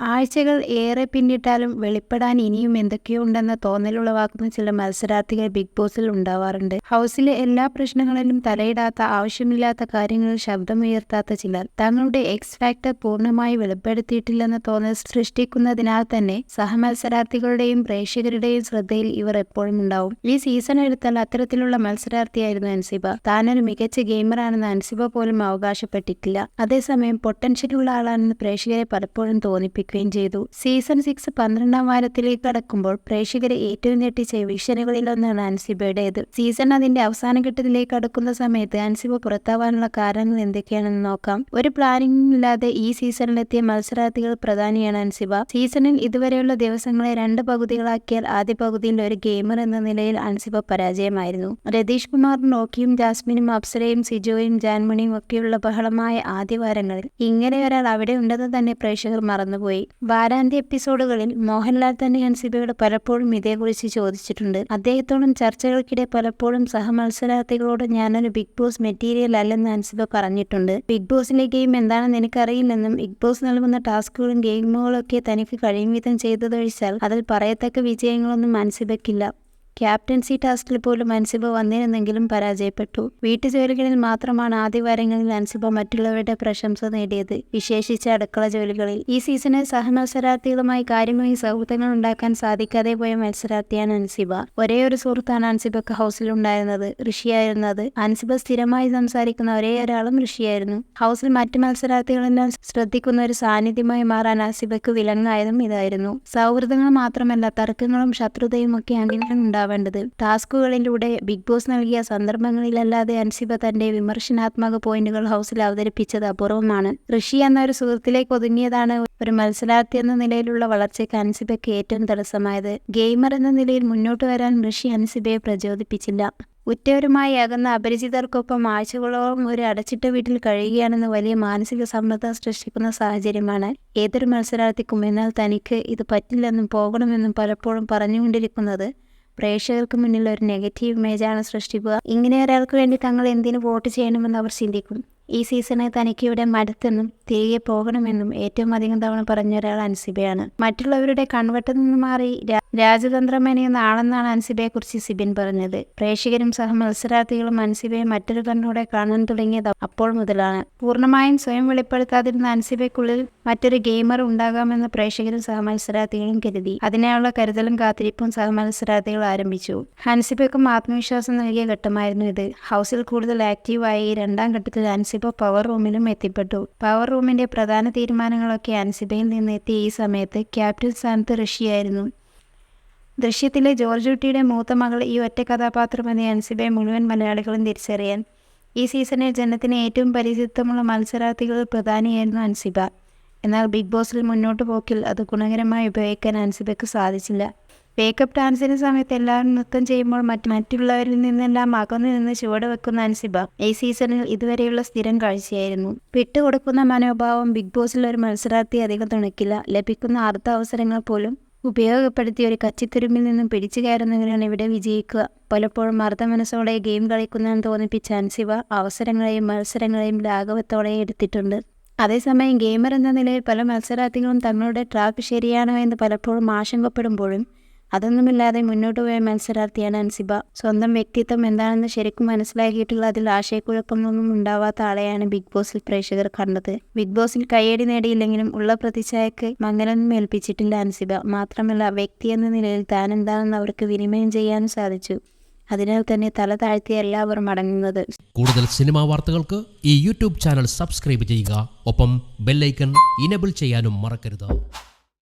ആഴ്ചകൾ ഏറെ പിന്നിട്ടാലും വെളിപ്പെടാൻ ഇനിയും എന്തൊക്കെയോ ഉണ്ടെന്ന തോന്നലുളവാക്കുന്ന ചില മത്സരാർത്ഥികൾ ബിഗ് ബോസിൽ ഉണ്ടാവാറുണ്ട്. ഹൗസിലെ എല്ലാ പ്രശ്നങ്ങളിലും തലയിടാത്ത ആവശ്യമില്ലാത്ത കാര്യങ്ങളിൽ ശബ്ദമുയർത്താത്ത ചിലർ തങ്ങളുടെ എക്സ് ഫാക്ടർ പൂർണമായി വെളിപ്പെടുത്തിയിട്ടില്ലെന്ന തോന്നൽ സൃഷ്ടിക്കുന്നതിനാൽ തന്നെ സഹമത്സരാർത്ഥികളുടെയും പ്രേക്ഷകരുടെയും ശ്രദ്ധയിൽ ഇവർ എപ്പോഴും ഉണ്ടാവും. ഈ സീസൺ എടുത്താൽ അത്തരത്തിലുള്ള മത്സരാർത്ഥിയായിരുന്നു അൻസിബ. താനൊരു മികച്ച ഗെയിമറാണെന്ന് അൻസിബ പോലും അവകാശപ്പെട്ടിട്ടില്ല. അതേസമയം പൊട്ടൻഷ്യലുള്ള ആളാണെന്ന് പ്രേക്ഷകരെ പലപ്പോഴും തോന്നിപ്പിക്കുകയും ചെയ്തു. സീസൺ സിക്സ് പന്ത്രണ്ടാം വാരത്തിലേക്ക് കടക്കുമ്പോൾ പ്രേക്ഷകരെ ഏറ്റവും ഞെട്ടിച്ച വിഷനുകളിലൊന്നാണ് അൻസിബയുടേത്. സീസൺ അതിന്റെ അവസാന ഘട്ടത്തിലേക്ക് കടക്കുന്ന സമയത്ത് അൻസിബ പുറത്താവാനുള്ള കാരണങ്ങൾ എന്തൊക്കെയാണെന്ന് നോക്കാം. ഒരു പ്ലാനിംഗും ഇല്ലാതെ ഈ സീസണിലെത്തിയ മത്സരാർത്ഥികൾ പ്രധാനിയാണ് അൻസിബ. സീസണിൽ ഇതുവരെയുള്ള ദിവസങ്ങളെ രണ്ട് പകുതികളാക്കിയാൽ ആദ്യ പകുതിയിൽ ഒരു ഗെയിമർ എന്ന നിലയിൽ അൻസിബ പരാജയമായിരുന്നു. രതീഷ് കുമാർ നോക്കിയും ജാസ്മിനും അപ്സരയും സിജോയും ജാൻമണിയും ഒക്കെയുള്ള ബഹളമായ ആദ്യ വാരങ്ങളിൽ ഇങ്ങനെ ഒരാൾ അവിടെ ഉണ്ടെന്ന് തന്നെ പ്രേക്ഷകർ മറന്നുപോയി. വാരാന്ത്യ എപ്പിസോഡുകളിൽ മോഹൻലാൽ തന്നെ എൻസിബിയോട് പലപ്പോഴും ഇതേക്കുറിച്ച് ചോദിച്ചിട്ടുണ്ട്. അദ്ദേഹത്തോടും ചർച്ചകൾക്കിടെ പലപ്പോഴും സഹമത്സരാർത്ഥികളോട് ഞാനൊരു ബിഗ് ബോസ് മെറ്റീരിയൽ അല്ലെന്ന് അൻസിബ പറഞ്ഞിട്ടുണ്ട്. ബിഗ് ബോസിന്റെ ഗെയിം എന്താണെന്ന് എനിക്കറിയില്ലെന്നും ബിഗ് ബോസ് നൽകുന്ന ടാസ്കുകളും ഗെയിമുകളും ഒക്കെ തനിക്ക് കഴിയും വിധം ചെയ്തതൊഴിച്ചാൽ അതിൽ പറയത്തക്ക വിജയങ്ങളൊന്നും അൻസിബയ്ക്കില്ല ക്യാപ്റ്റൻസി ടാസ്കിൽ പോലും അൻസിബ വന്നിരുന്നെങ്കിലും പരാജയപ്പെട്ടു. വീട്ടുജോലികളിൽ മാത്രമാണ് ആദ്യവാരങ്ങളിൽ അൻസിബ മറ്റുള്ളവരുടെ പ്രശംസ നേടിയത്. വിശേഷിച്ച് അടുക്കള ജോലികളിൽ. ഈ സീസണിൽ സഹമത്സരാർത്ഥികളുമായി കാര്യമായി സൗഹൃദങ്ങൾ ഉണ്ടാക്കാൻ സാധിക്കാതെ പോയ മത്സരാർത്ഥിയാണ് അൻസിബ. ഒരേ ഒരു സുഹൃത്താണ് അൻസിബക്ക് ഹൗസിലുണ്ടായിരുന്നത്. ഋഷിയായിരുന്നത്. അൻസിബ സ്ഥിരമായി സംസാരിക്കുന്ന ഒരേ ഒരാളും ഋഷിയായിരുന്നു. ഹൗസിൽ മറ്റു മത്സരാർത്ഥികളെല്ലാം ശ്രദ്ധിക്കുന്ന ഒരു സാന്നിധ്യമായി മാറാൻ അൻസിബക്ക് വിലങ്ങായതും ഇതായിരുന്നു. സൗഹൃദങ്ങൾ മാത്രമല്ല തർക്കങ്ങളും ശത്രുതയും ഒക്കെ അങ്ങനെയാണ് ഉണ്ടാവേണ്ടത് ടാസ്കുകളിലൂടെ ബിഗ് ബോസ് നൽകിയ സന്ദർഭങ്ങളിലല്ലാതെ അൻസിബ തന്റെ വിമർശനാത്മക പോയിന്റുകൾ ഹൗസിൽ അവതരിപ്പിച്ചത് അപൂർവമാണ്. ഋഷി എന്ന ഒരു സുഹൃത്തിലേക്ക് ഒതുങ്ങിയതാണ് ഒരു മത്സരാർത്ഥി എന്ന നിലയിലുള്ള വളർച്ചയ്ക്ക് അൻസിബയ്ക്ക് ഏറ്റവും തടസ്സമായത്. ഗെയിമർ എന്ന നിലയിൽ മുന്നോട്ട് വരാൻ ഋഷി അൻസിബയെ പ്രചോദിപ്പിച്ചില്ല. ഉറ്റവരുമായി അകന്ന അപരിചിതർക്കൊപ്പം ആഴ്ചകളോളം ഒരു അടച്ചിട്ട വീട്ടിൽ കഴിയുകയാണെന്ന് വലിയ മാനസിക സമ്മർദ്ദം സൃഷ്ടിക്കുന്ന സാഹചര്യമാണ്. ഏതൊരു മത്സരാർത്ഥിക്കും എന്നാൽ തനിക്ക് ഇത് പറ്റില്ലെന്നും പോകണമെന്നും പലപ്പോഴും പറഞ്ഞുകൊണ്ടിരിക്കുന്നത് പ്രേക്ഷകർക്ക് മുന്നിൽ ഒരു നെഗറ്റീവ് ഇമേജാണ് സൃഷ്ടിക്കുക. ഇങ്ങനെ ഒരാൾക്ക് വേണ്ടി തങ്ങൾ എന്തിനു വോട്ട് ചെയ്യണമെന്ന് അവർ ചിന്തിക്കും. ഈ സീസണിൽ തനിക്ക് ഇവിടെ മടുത്തെന്നും തിരികെ പോകണമെന്നും ഏറ്റവും അധികം തവണ പറഞ്ഞ ഒരാൾ അൻസിബയാണ്. മറ്റുള്ളവരുടെ കൺവെട്ടിൽ നിന്ന് മാറി രാജതന്ത്രമേനയുന്ന ആളെന്നാണ് അൻസിബയെ കുറിച്ച് അൻസിബയെക്കുറിച്ച് സിബിൻ പറഞ്ഞത്. പ്രേക്ഷകരും സഹ മത്സരാർത്ഥികളും അൻസിബയെ മറ്റൊരു കണ്ണോടെ കാണാൻ തുടങ്ങിയത് അപ്പോൾ മുതലാണ്. പൂർണമായും സ്വയം വെളിപ്പെടുത്താതിരുന്ന അൻസിബയ്ക്കുള്ളിൽ മറ്റൊരു ഗെയിമർ ഉണ്ടാകാമെന്ന് പ്രേക്ഷകരും സഹ മത്സരാർത്ഥികളും കരുതി. അതിനായുള്ള കരുതലും കാത്തിരിപ്പും സഹ മത്സരാർത്ഥികൾ ആരംഭിച്ചു. ഹൻസിബയ്ക്കും ആത്മവിശ്വാസം നൽകിയ ഘട്ടമായിരുന്നു ഇത്. ഹൗസിൽ കൂടുതൽ ആക്റ്റീവായി രണ്ടാം ഘട്ടത്തിൽ അൻസിബ പവർ റൂമിലും എത്തിപ്പെട്ടു. പവർ റൂമിന്റെ പ്രധാന തീരുമാനങ്ങളൊക്കെ അൻസിബയിൽ നിന്ന് എത്തിയ ഈ സമയത്ത് ക്യാപ്റ്റൻ സ്ഥാനത്ത് ഋഷിയായിരുന്നു. ദൃശ്യത്തിലെ ജോർജ് കുട്ടിയുടെ മൂത്ത മകൾ ഈ ഒറ്റ കഥാപാത്രമെന്ന അൻസിബെ മുഴുവൻ മലയാളികളും തിരിച്ചറിയാൻ. ഈ സീസണിൽ ജനത്തിന് ഏറ്റവും പരിചിതമുള്ള മത്സരാർത്ഥികളിൽ പ്രധാനിയായിരുന്നു അൻസിബ. എന്നാൽ ബിഗ് ബോസിൽ മുന്നോട്ട് പോക്കിൽ അത് ഗുണകരമായി ഉപയോഗിക്കാൻ അൻസിബയ്ക്ക് സാധിച്ചില്ല. വേക്കപ്പ് ഡാൻസിന് സമയത്ത് എല്ലാവരും നൃത്തം ചെയ്യുമ്പോൾ മറ്റ് മറ്റുള്ളവരിൽ നിന്നെല്ലാം അകന്നു നിന്ന് ചുവട് വെക്കുന്ന അൻസിബ ഈ സീസണിൽ ഇതുവരെയുള്ള സ്ഥിരം കാഴ്ചയായിരുന്നു. വിട്ടുകൊടുക്കുന്ന മനോഭാവം ബിഗ് ബോസിൽ ഒരു മത്സരാർത്ഥി അധികം തുണയ്ക്കില്ല ലഭിക്കുന്ന അർദ്ധ അവസരങ്ങൾ പോലും ഉപയോഗപ്പെടുത്തി ഒരു കച്ചിത്തുരുമ്പിൽ നിന്നും പിടിച്ചു കയറുന്നവരാണ് ഇവിടെ വിജയിക്കുക. പലപ്പോഴും അർദ്ധ മനസ്സോടെ ഗെയിം കളിക്കുന്നതെന്ന് തോന്നിപ്പിച്ച അൻസിബ അവസരങ്ങളെയും മത്സരങ്ങളെയും ലാഘവത്തോടെ എടുത്തിട്ടുണ്ട്. അതേസമയം ഗെയിമർ എന്ന നിലയിൽ പല മത്സരാർത്ഥികളും തങ്ങളുടെ ട്രാക്ക് ശരിയാണോ എന്ന് പലപ്പോഴും ആശങ്കപ്പെടുമ്പോഴും അതൊന്നുമില്ലാതെ മുന്നോട്ട് പോയ മത്സരാർത്ഥിയാണ് അൻസിബ. സ്വന്തം വ്യക്തിത്വം എന്താണെന്ന് ശരിക്കും മനസ്സിലാക്കിയിട്ടുള്ള അതിൽ ആശയക്കുഴപ്പങ്ങളൊന്നും ഉണ്ടാവാത്ത ആളെയാണ് ബിഗ് ബോസിൽ പ്രേക്ഷകർ കണ്ടത്. ബിഗ് ബോസിൽ കയ്യടി നേടിയില്ലെങ്കിലും ഉള്ള പ്രതിച്ഛായക്ക് മങ്ങലൊന്നും ഏൽപ്പിച്ചിട്ടില്ല അൻസിബ. മാത്രമല്ല വ്യക്തി എന്ന നിലയിൽ താൻ എന്താണെന്ന് അവർക്ക് വിനിമയം ചെയ്യാനും സാധിച്ചു. അതിനാൽ തന്നെ തല താഴ്ത്തിയ എല്ലാവരും അടങ്ങുന്നത് കൂടുതൽ സിനിമാ വാർത്തകൾക്ക് ഈ യൂട്യൂബ് ചാനൽ സബ്സ്ക്രൈബ് ചെയ്യുക. ഒപ്പം ബെല്ലൈക്കൺ ഇനബിൾ ചെയ്യാനും മറക്കരുത്.